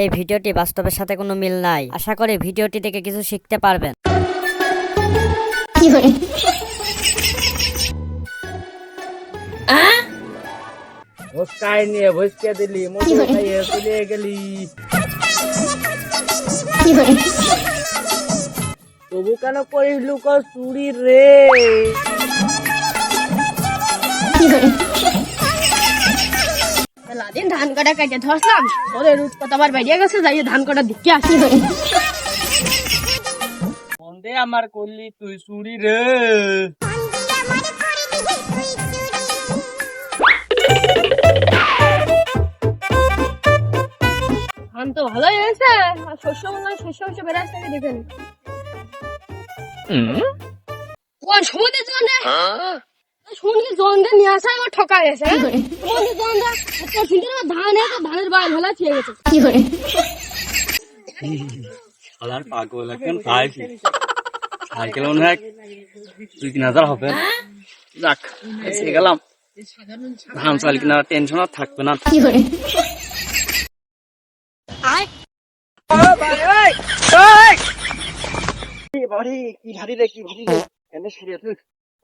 এই ভিডিওটি বাস্তবের সাথে কোনো মিল নাই। আশা করি ভিডিওটি থেকে কিছু শিখতে পারবেন। ভস্কাই নিয়ে ভস্কে দিলি মোটর খাইয়ে চলে গেলি। তবু কেন করিস লুক চুরি রে? ধান কাটা কাটে ধরলাম ওদের রুট কত আবার বেরিয়ে গেছে যাই ধান কাটা দিকে আসি। বন্দে আমার করলি তুই চুরি রে। ধান তো ভালোই হয়েছে আর শস্য মনে হয় শস্য শস্য বেড়ে আসতে দেখেন কোন সমুদ্রে জন্য? সমুদ্রে জন্দে নিয়ে আসা আমার ঠকা গেছে সমুদ্রে জন্দে চিন্তা না ধান আছে ধানের বাইর ভালো ছিয়ে গেছে। শালার পাগল এখন খাইছি সাইকেল মনে হয় দুই তিন হাজার হবে? যাক এসে গেলাম। ধান চাল কিনা টেনশন আর থাকবে না।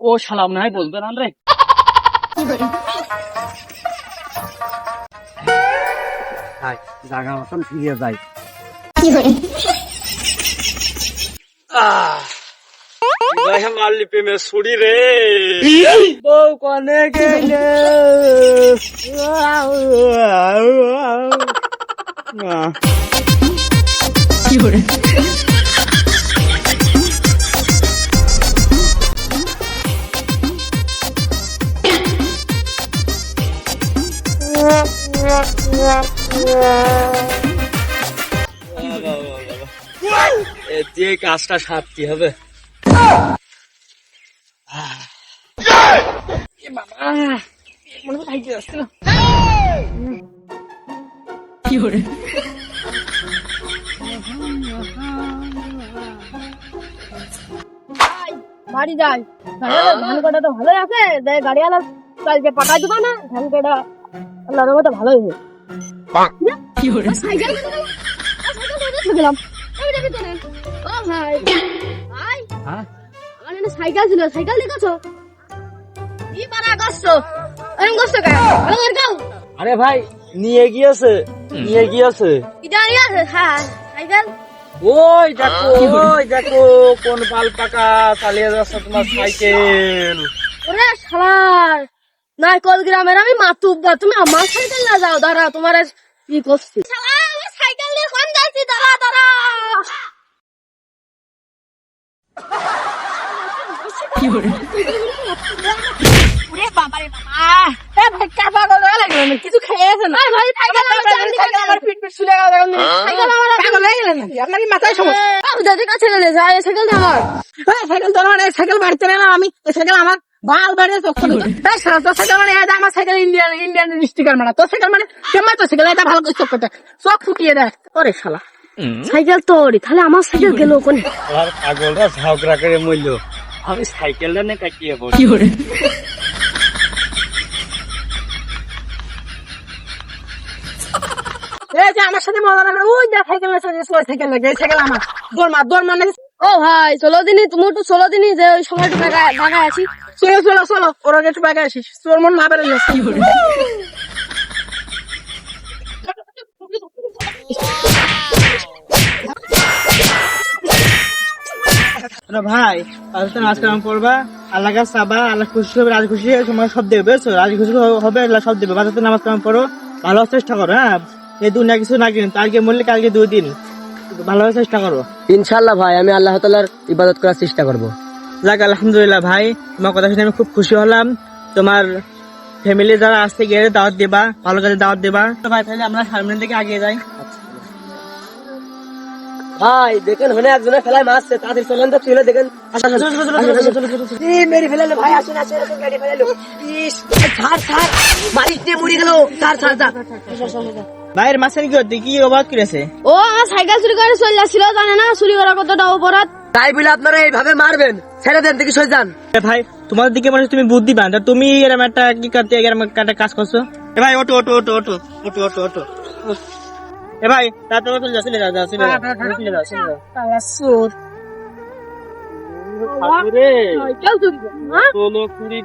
ও শালা মনে হয় বলবে না রে। জাগা মতন ফিরে যাই। মারলি প্রেমে ছুরি রে। বউ কনে গেলে? এ দিয়ে কাজটা সারতে হবে। বাড়ি যাই। ধান কাটা তো ভালোই আছে। যাই গাড়িওয়ালা কালকে পাঠাই দিবা না ধান কাটা আল্লাহর মতো ভালোই হবে সাইকেল গেলাম। আমি ও ভাই। ভাই হ্যাঁ? আমার এখানে সাইকেল ছিল সাইকেল দেখেছ? কি পারা করছ এরকম করছ কেন? ভালো গাও আরে ভাই নিয়ে গিয়েছে নিয়ে গিয়েছে। এটা নিয়ে আছে হ্যাঁ সাইকেল। ওই দেখো ওই দেখো কোন পাল পাকা চালিয়ে যাচ্ছে তোমার সাইকেল। ওরে শালার নাইকল গ্রামের আমি মাতুব্বা তুমি আমার সাইকেল না যাও দাঁড়া তোমার কি করছি শালা আমার সাইকেল নিয়ে কোন যাচ্ছি দাঁড়া দাঁড়া ওরে বাবা রে বাবা। এ ভাই কাপা গলে লাগল না কিছু খেয়েছে না। ভাই সাইকেল আমার সাইকেল আমার ফিট ফিট গেল দেখুন। আমার পাগল হয়ে গেলেন আপনার কি মাথায় সমস্যা? আমি দাদি কাছে গেলে যাই সাইকেল আমার। এই সাইকেল তোর মানে সাইকেল বাড়িতে নিলাম আমি। এই সাইকেল আমার বাল বাড়িয়ে চক্কর এই সারা তোর সাইকেল মানে এটা আমার সাইকেল ইন্ডিয়ান ইন্ডিয়ান স্টিকার মারা তোর সাইকেল মানে কেমন তোর সাইকেল? এটা ভালো করে চক্করটা চোখ ফুটিয়ে দেয় ওরে শালা। সাইকেল তোরই। তাহলে আমার সাইকেল গেল ওখানে আর পাগলরা ঝগড়া করে মরল। আমি সাইকেলটা নিয়ে কাটিয়ে পড়ি এই যে আমার সাথে মজা লাগে ওই যা সাইকেল সাইকেল লাগে সাইকেল আমার। দৌড় মার দৌড় মানে ও ভাই ষোলো দিনই তুমি একটু ষোলো দিনই যে ওই সময়টা ঢাকা ঢাকায় আছি। চলো চলো চলো ওরা একটু বাগে আসিস। তোর মন না ভাই আল্লাহ কাছে চাবা আল্লাহ খুশি হবে রাজ খুশি তোমার সব দেবে বুঝছ? রাজ খুশি হবে আল্লাহ সব দেবে। বাজাতে নামাজ ভালো চেষ্টা করো হ্যাঁ? এই দুনিয়া কিছু না কিনে কালকে মরলে কালকে দুই দিন। ভালো চেষ্টা করো। ইনশাল্লাহ ভাই আমি আল্লাহ তালার ইবাদত করার চেষ্টা করব। যাক আলহামদুলিল্লাহ ভাই তোমার কথা শুনে আমি খুব খুশি হলাম। তোমার ফ্যামিলি যারা আসতে গিয়ে দাওয়াত দেবা ভালো কাজে দাওয়াত দেবা। তো ভাই তাহলে আমরা সামনের দিকে আগিয়ে যাই। ভাই দেখেন হনে একজনে ফেলায় মারছে তাদের চলেন তো চলে দেখেন। মেরে ফেলালে ভাই আসেন আসেন আসেন, গাড়ি ফেলালো। ছাড় ছাড়। মালিক নিয়ে মরে গেল। ছাড় ছাড় ছাড়। ভাইয়ের মাছের কি হচ্ছে কি অবাদ করেছে? ও আমার সাইকেল চুরি করে চলে যাচ্ছিল জানে না চুরি করার কতটা অপরাধ। তাই বলে আপনারা এইভাবে মারবেন। ছেড়ে দেন দেখি সই যান। এ ভাই তোমাদের দিকে মনে তুমি বুদ্ধি বান। তুমি এরকম একটা কি করতে এরকম একটা কাজ করছ? এ ভাই ওটো ওটো ওটো ওটো ওটো ওটো ওটো এ ভাই চলে যা চলে যা যা, চলে যা চলে যা চলে যা কালাসুর ঠাকুরে। সাইকেল চুরি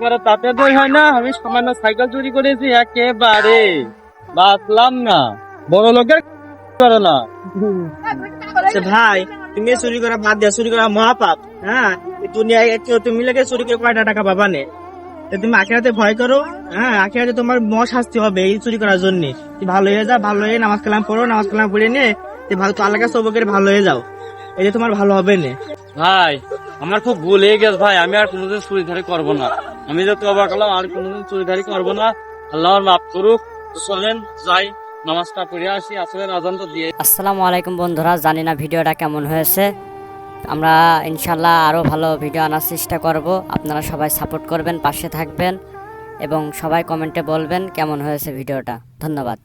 করে, হ্যাঁ? তাতে দই হয় না। আমি সামান্য সাইকেল চুরি করেছি একেবারে। বাঁচলাম না। বড় লোকের করো না। ভাই তুমি চুরি করা বাদ দিয়া চুরি করা মহাপাপ। হ্যাঁ কেউ তুমি লাগে চুরি করে কয়টা টাকা পাবা নে? তুমি আখেরাতে ভয় করো হ্যাঁ আখেরাতে তোমার ম শাস্তি হবে এই চুরি করার জন্য। ভালো হয়ে যা ভালো হয়ে নামাজ কালাম পড়ো নামাজ কালাম পড়ে নে তুই ভালো তো সবকের ভালো হয়ে যাও। এই যে তোমার ভালো হবে না। ভাই আমার খুব ভুল হয়ে গেছে ভাই আমি আর কোনোদিন চুরিধারি করব না। আমি যে তবা করলাম আর কোনোদিন চুরিধারি করব না। আল্লাহ আমার মাফ করুক। চলেন যাই নামাজটা পড়ে আসি। আসলে আজান তো দিয়ে আসসালামু আলাইকুম বন্ধুরা জানি না ভিডিওটা কেমন হয়েছে। আমরা ইনশাল্লাহ আরও ভালো ভিডিও আনার চেষ্টা করব। আপনারা সবাই সাপোর্ট করবেন, পাশে থাকবেন এবং সবাই কমেন্টে বলবেন কেমন হয়েছে ভিডিওটা ধন্যবাদ।